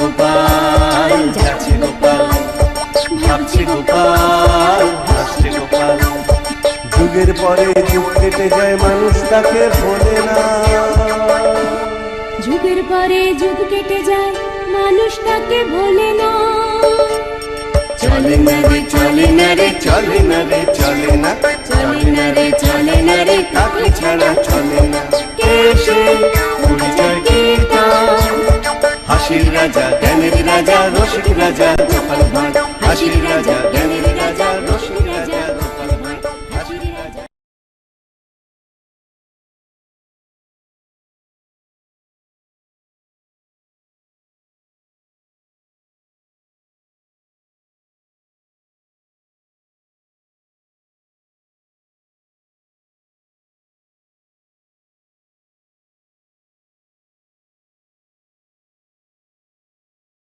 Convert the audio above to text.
গোপাল যাচ্ছে গোপাল ভাবছে গোপাল হাসছে গোপাল। যুগের পরে যুগ কেটে যায় মানুষ তাকে ভোলে না। যুগের পরে যুগ কেটে যায় মানুষ তাকে ভোলে না। চলে না রে চলে না রে চলে না রে চলে না। চলে না রে চলে না রে কাকে ছাড়া চলে না। কে রাজা জ্ঞানের রাজা রসিক রাজা গোপাল ভাঁড় হাসির রাজা